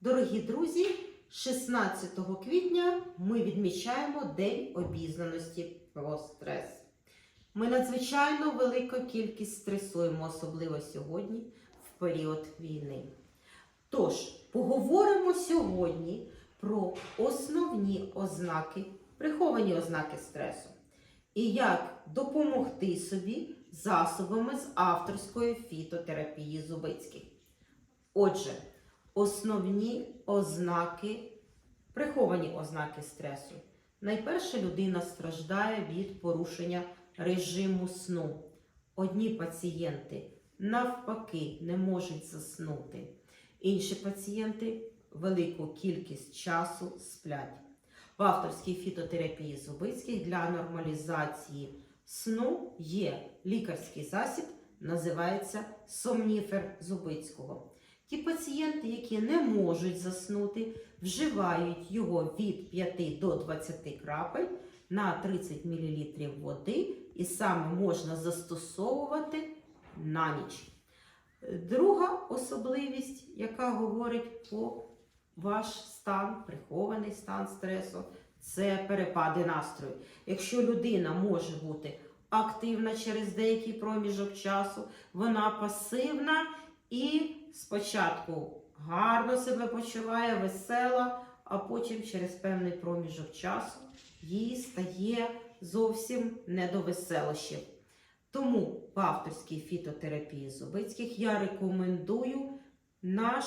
Дорогі друзі, 16 квітня ми відмічаємо День обізнаності про стрес. Ми надзвичайно велику кількість стресуємо, особливо сьогодні, в період війни. Тож, поговоримо сьогодні про основні ознаки, приховані ознаки стресу і як допомогти собі засобами з авторської фітотерапії Зубицьких. Отже, основні ознаки, приховані ознаки стресу. Найперше людина страждає від порушення режиму сну. Одні пацієнти навпаки не можуть заснути. Інші пацієнти велику кількість часу сплять. В авторській фітотерапії Зубицьких для нормалізації сну є лікарський засіб, називається сомніфер Зубицького. Ті пацієнти, які не можуть заснути, вживають його від 5 до 20 крапель на 30 мл води, і саме можна застосовувати на ніч. Друга особливість, яка говорить про ваш стан, прихований стан стресу, це перепади настрою. Якщо людина може бути активна через деякий проміжок часу, вона пасивна і спочатку гарно себе почуває, весела, а потім через певний проміжок часу їй стає зовсім не до веселощів. Тому в авторській фітотерапії Зубицьких я рекомендую наш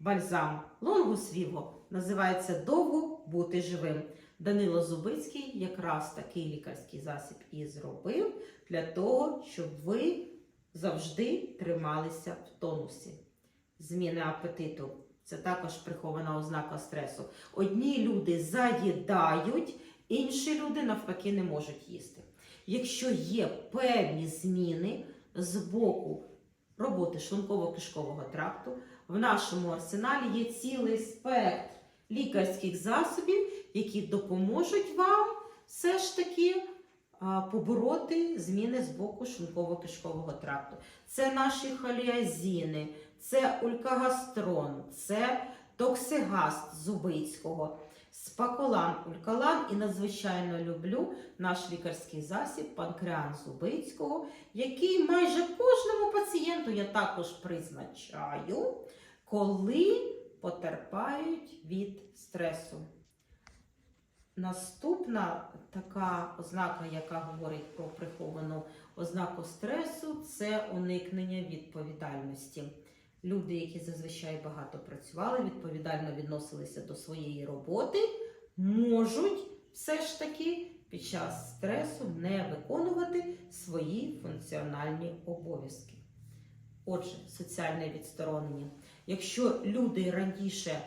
бальзам Лонгус Віво. Називається Довго бути живим. Данило Зубицький якраз такий лікарський засіб і зробив для того, щоб ви завжди трималися в тонусі. Зміни апетиту це також прихована ознака стресу. Одні люди заїдають, інші люди навпаки не можуть їсти. Якщо є певні зміни з боку роботи шлунково-кишкового тракту, в нашому арсеналі є цілий спектр лікарських засобів, які допоможуть вам все ж таки побороти зміни з боку шлунково-кишкового тракту. Це наші холіазіни, це улькагастрон, це токсигаст Зубицького, спаколан, улькалан і надзвичайно люблю наш лікарський засіб панкреан Зубицького, який майже кожному пацієнту я також призначаю, коли потерпають від стресу. Наступна така ознака, яка говорить про приховану ознаку стресу, це уникнення відповідальності. Люди, які зазвичай багато працювали, відповідально відносилися до своєї роботи, можуть все ж таки під час стресу не виконувати свої функціональні обов'язки. Отже, соціальне відсторонення. Якщо люди раніше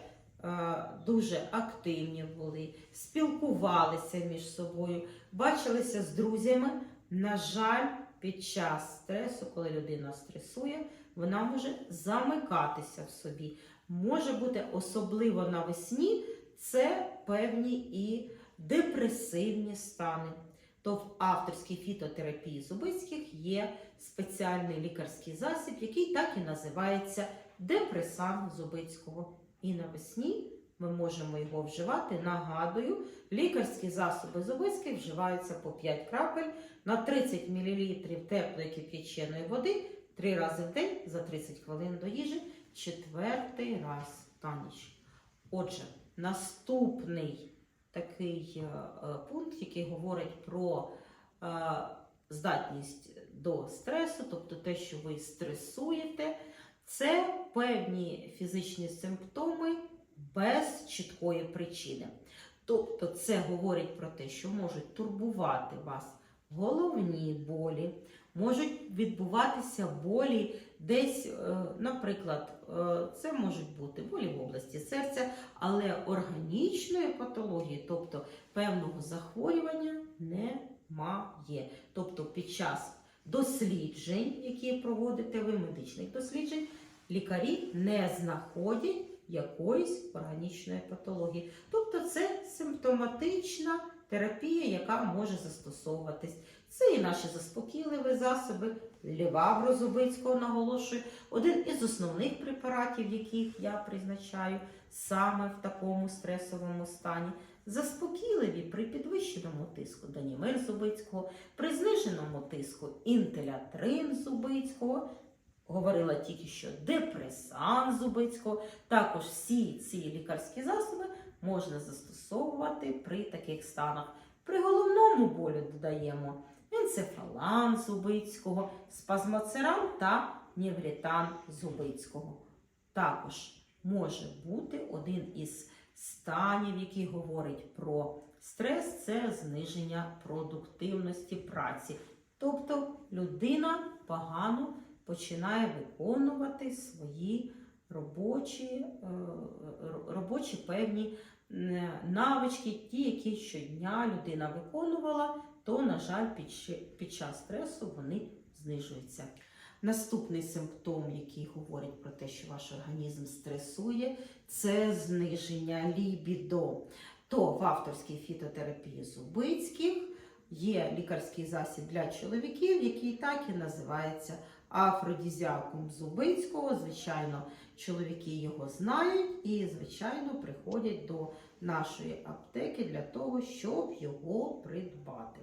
дуже активні були, спілкувалися між собою, бачилися з друзями, на жаль, під час стресу, коли людина стресує, вона може замикатися в собі. Може бути особливо навесні, це певні і депресивні стани. То в авторській фітотерапії Зубицьких є спеціальний лікарський засіб, який так і називається депресан Зубицького. І навесні ми можемо його вживати. Нагадую, лікарські засоби Зубицьких вживаються по 5 крапель на 30 мл теплої кип'яченої води 3 рази в день за 30 хвилин до їжі, четвертий раз та ніч. Отже, наступний такий е, е, пункт, який говорить про е, здатність до стресу, тобто те, що ви стресуєте, це певні фізичні симптоми без чіткої причини. Тобто це говорить про те, що можуть турбувати вас головні болі, можуть відбуватися болі десь, е, наприклад, е, це можуть бути болі в області серця, але органічної патології, тобто певного захворювання, немає. Тобто під час досліджень, які проводите ви, медичних досліджень, лікарі не знаходять якоїсь органічної патології. Тобто це симптоматична терапія, яка може застосовуватись. Це і наші заспокійливі засоби, лівавро Зубицького наголошую, один із основних препаратів, яких я призначаю саме в такому стресовому стані. Заспокійливі при підвищеному тиску Данімир Зубицького, при зниженому тиску інтелятрин Зубицького, говорила тільки що депресан Зубицького. Також всі ці лікарські засоби можна застосовувати при таких станах. При головному болю додаємо енцефалан Зубицького, спазмоцеран та ніврітан Зубицького. Також може бути один із станів, який говорить про стрес, це зниження продуктивності праці. Тобто людина погано починає виконувати свої робочі, е, робочі певні навички, ті, які щодня людина виконувала, то, на жаль, під, час стресу вони знижуються. Наступний симптом, який говорить про те, що ваш організм стресує, це зниження лібідо. То в авторській фітотерапії Зубицьких є лікарський засіб для чоловіків, який так і називається афродізіакум Зубицького. Звичайно, чоловіки його знають і, звичайно, приходять до нашої аптеки для того, щоб його придбати.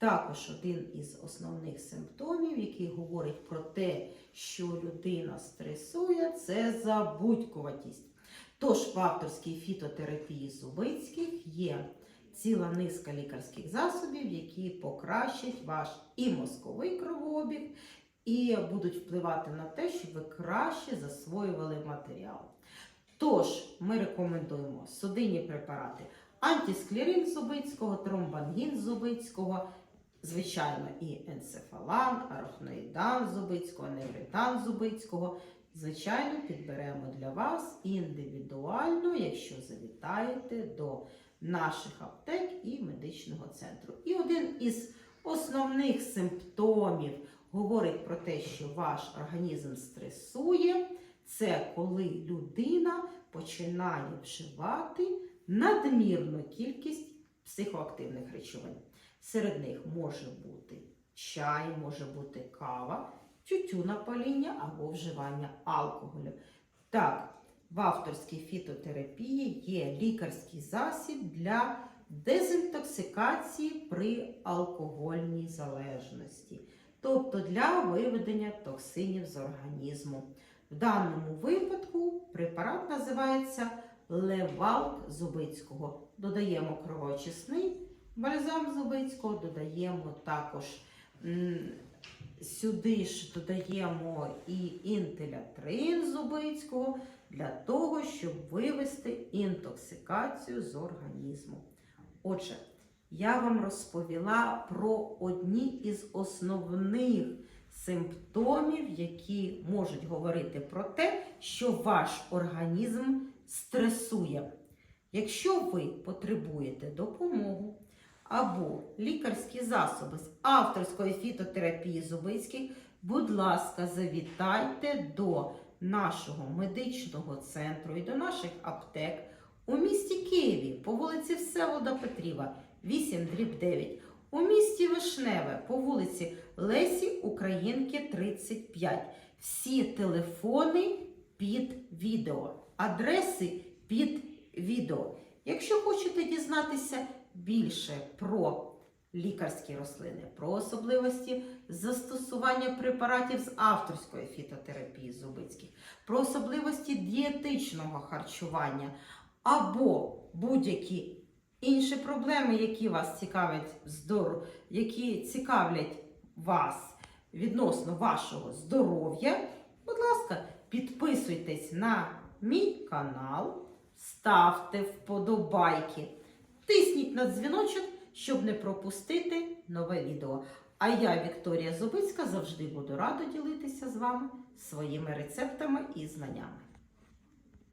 Також один із основних симптомів, який говорить про те, що людина стресує, це забудькуватість. Тож в авторській фітотерапії Зубицьких є ціла низка лікарських засобів, які покращать ваш і мозковий кровообіг, і будуть впливати на те, щоб ви краще засвоювали матеріал. Тож, ми рекомендуємо судинні препарати антисклерин Зубицького, тромбангін Зубицького, звичайно, і енцефалан, арахноїдан Зубицького, невритан Зубицького. Звичайно, підберемо для вас індивідуально, якщо завітаєте до наших аптек і медичного центру. І один із основних симптомів говорить про те, що ваш організм стресує, це коли людина починає вживати надмірну кількість психоактивних речовин. Серед них може бути чай, може бути кава, тютюнопаління або вживання алкоголю. Так, в авторській фітотерапії є лікарський засіб для дезінтоксикації при алкогольній залежності, тобто для виведення токсинів з організму. В даному випадку препарат називається Левалк Зубицького. Додаємо кровоочисний бальзам Зубицького, додаємо також сюди ж додаємо і інтелятрин Зубицького для того, щоб вивести інтоксикацію з організму. Отже, я вам розповіла про одні із основних симптомів, які можуть говорити про те, що ваш організм стресує. Якщо ви потребуєте допомогу або лікарські засоби з авторської фітотерапії Зубицьких, будь ласка, завітайте до нашого медичного центру і до наших аптек у місті Києві по вулиці Всеволода Петріва, 8 дріб 9, у місті Вишневе по вулиці Лесі Українки 35. Всі телефони під відео, адреси під відео. Якщо хочете дізнатися більше про лікарські рослини, про особливості застосування препаратів з авторської фітотерапії Зубицьких, про особливості дієтичного харчування або будь-які інші проблеми, які вас цікавлять які цікавлять вас відносно вашого здоров'я, будь ласка, підписуйтесь на мій канал, ставте вподобайки, тисніть на дзвіночок, щоб не пропустити нове відео. А я, Вікторія Зубицька, завжди буду рада ділитися з вами своїми рецептами і знаннями.